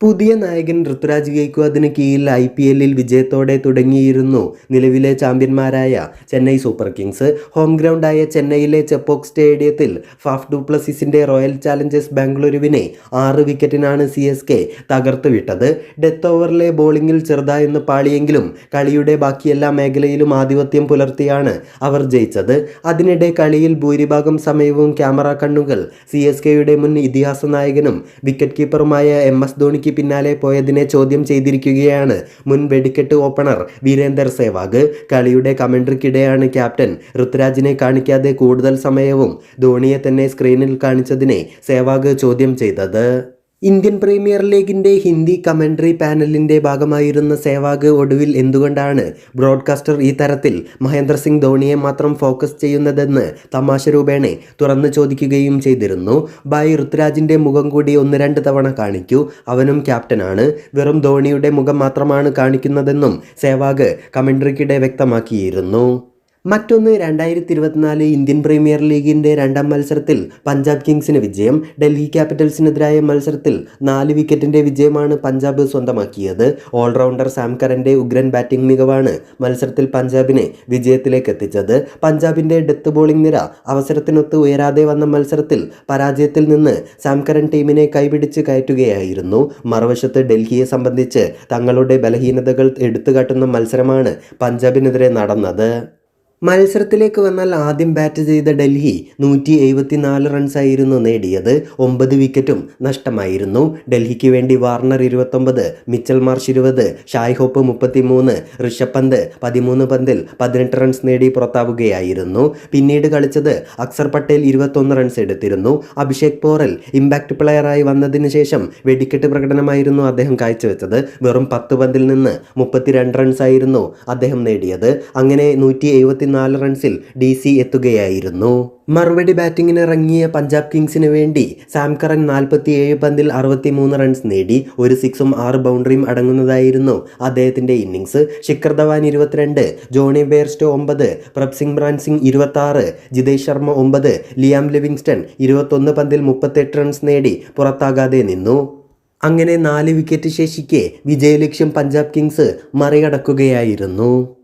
പുതിയ നായകൻ ഋതുരാജ് ഗെയ്ക്വാദിന് കീഴിൽ ഐ പി എല്ലിൽ വിജയത്തോടെ തുടങ്ങിയിരുന്നു. നിലവിലെ ചാമ്പ്യന്മാരായ ചെന്നൈ സൂപ്പർ കിങ്സ് ഹോം ഗ്രൗണ്ടായ ചെന്നൈയിലെ ചെപ്പോക് സ്റ്റേഡിയത്തിൽ ഫാഫ് ഡുപ്ലസിസിന്റെ റോയൽ ചാലഞ്ചേഴ്സ് ബാംഗ്ലൂരുവിനെ ആറ് വിക്കറ്റിനാണ് സി എസ് കെ തകർത്തുവിട്ടത്. ഡെത്ത് ഓവറിലെ ബോളിംഗിൽ ചെറുതായെന്ന് പാളിയെങ്കിലും കളിയുടെ ബാക്കിയെല്ലാ മേഖലയിലും ആധിപത്യം പുലർത്തിയാണ് അവർ ജയിച്ചത്. അതിനിടെ കളിയിൽ ഭൂരിഭാഗം സമയവും ക്യാമറ കണ്ണുകൾ സി എസ് കെയുടെ മുൻ ഇതിഹാസ നായകനും വിക്കറ്റ് കീപ്പറുമായ എം എസ് ധോണിക്ക് പിന്നാലെ പോയതിനെ ചോദ്യം ചെയ്തിരിക്കുകയാണ് മുൻ വെടിക്കെട്ട് ഓപ്പണർ വീരേന്ദർ സേവാഗ്. കളിയുടെ കമൻട്രിക്കിടെയാണ് ക്യാപ്റ്റൻ ഋത്രാജിനെ കാണിക്കാതെ കൂടുതൽ സമയവും ധോണിയെ തന്നെ സ്ക്രീനിൽ കാണിച്ചതിനെ സേവാഗ് ചോദ്യം ചെയ്തത്. ഇന്ത്യൻ പ്രീമിയർ ലീഗിന്റെ ഹിന്ദി കമൻട്രി പാനലിന്റെ ഭാഗമായിരുന്ന സേവാഗ് ഒടുവിൽ എന്തുകൊണ്ടാണ് ബ്രോഡ്കാസ്റ്റർ ഈ തരത്തിൽ മഹേന്ദ്ര സിംഗ് ധോണിയെ മാത്രം ഫോക്കസ് ചെയ്യുന്നതെന്ന് തമാശ രൂപേണ തുറന്നു ചോദിക്കുകയും ചെയ്തിരുന്നു. ബായ് ഋതുരാജിന്റെ മുഖം കൂടി ഒന്ന് രണ്ട് തവണ കാണിക്കൂ. അവനും ക്യാപ്റ്റനാണ്. വെറും ധോണിയുടെ മുഖം മാത്രമാണ് കാണിക്കുന്നതെന്നും സേവാഗ് കമൻട്രിക്കിടെ വ്യക്തമാക്കിയിരുന്നു. മറ്റൊന്ന് രണ്ടായിരത്തി ഇരുപത്തിനാല് ഇന്ത്യൻ പ്രീമിയർ ലീഗിന്റെ രണ്ടാം മത്സരത്തിൽ പഞ്ചാബ് കിങ്സിന് വിജയം. ഡൽഹി ക്യാപിറ്റൽസിനെതിരായ മത്സരത്തിൽ നാല് വിക്കറ്റിന്റെ വിജയമാണ് പഞ്ചാബ് സ്വന്തമാക്കിയത്. ഓൾറൗണ്ടർ സാം കറന്റെ ഉഗ്രൻ ബാറ്റിംഗ് മികവാണ് മത്സരത്തിൽ പഞ്ചാബിനെ വിജയത്തിലേക്ക് എത്തിച്ചത്. പഞ്ചാബിന്റെ ഡെത്ത് ബോളിംഗ് നിര അവസരത്തിനൊത്ത് ഉയരാതെ വന്ന മത്സരത്തിൽ പരാജയത്തിൽ നിന്ന് സാം കരൻ ടീമിനെ കൈപിടിച്ച് കയറ്റുകയായിരുന്നു. മറുവശത്ത് ഡൽഹിയെ സംബന്ധിച്ച് തങ്ങളുടെ ബലഹീനതകൾ എടുത്തുകാട്ടുന്ന മത്സരമാണ് പഞ്ചാബിനെതിരെ നടന്നത്. മത്സരത്തിലേക്ക് വന്നാൽ ആദ്യം ബാറ്റ് ചെയ്ത ഡൽഹി നൂറ്റി എഴുപത്തിനാല് റൺസായിരുന്നു നേടിയത്. ഒമ്പത് വിക്കറ്റും നഷ്ടമായിരുന്നു. ഡൽഹിക്ക് വേണ്ടി വാർണർ ഇരുപത്തൊമ്പത് മിച്ചൽ മാർഷ് ഇരുപത് ഷായ് ഹോപ്പ് മുപ്പത്തിമൂന്ന് ഋഷഭ് പന്ത് പതിമൂന്ന് പന്തിൽ പതിനെട്ട് റൺസ് നേടി പുറത്താവുകയായിരുന്നു. പിന്നീട് കളിച്ചത് അക്സർ പട്ടേൽ ഇരുപത്തൊന്ന് റൺസ് എടുത്തിരുന്നു. അഭിഷേക് പോറൽ ഇമ്പാക്ട് പ്ലെയറായി വന്നതിന് ശേഷം വെടിക്കെട്ട് പ്രകടനമായിരുന്നു അദ്ദേഹം കാഴ്ചവെച്ചത്. വെറും പത്ത് പന്തിൽ നിന്ന് മുപ്പത്തിരണ്ട് റൺസായിരുന്നു അദ്ദേഹം നേടിയത്. അങ്ങനെ നൂറ്റി നാല് റൺസിൽ ഡി സി എത്തുകയായിരുന്നു. മറുപടി ബാറ്റിംഗിന് ഇറങ്ങിയ പഞ്ചാബ് കിങ്സിന് വേണ്ടി സാം കറൻ നാൽപ്പത്തിയേഴ് പന്തിൽ അറുപത്തിമൂന്ന് റൺസ് നേടി ഒരു സിക്സും ആറ് ബൗണ്ടറിയും അടങ്ങുന്നതായിരുന്നു അദ്ദേഹത്തിന്റെ ഇന്നിങ്സ് ശിഖർ ധവാൻ ഇരുപത്തിരണ്ട് ജോണി ബെയർസ്റ്റോ ഒമ്പത് പ്രഭ്സിംഗ് ബ്രാൻ സിംഗ് ഇരുപത്തി ആറ് ജിതേഷ് ശർമ്മ ഒമ്പത് ലിയാം ലിവിങ്സ്റ്റൺ ഇരുപത്തൊന്ന് പന്തിൽ മുപ്പത്തെട്ട് റൺസ് നേടി പുറത്താകാതെ നിന്നു. അങ്ങനെ നാല് വിക്കറ്റ് ശേഷിക്കെ വിജയലക്ഷ്യം പഞ്ചാബ് കിങ്സ് മറികടക്കുകയായിരുന്നു.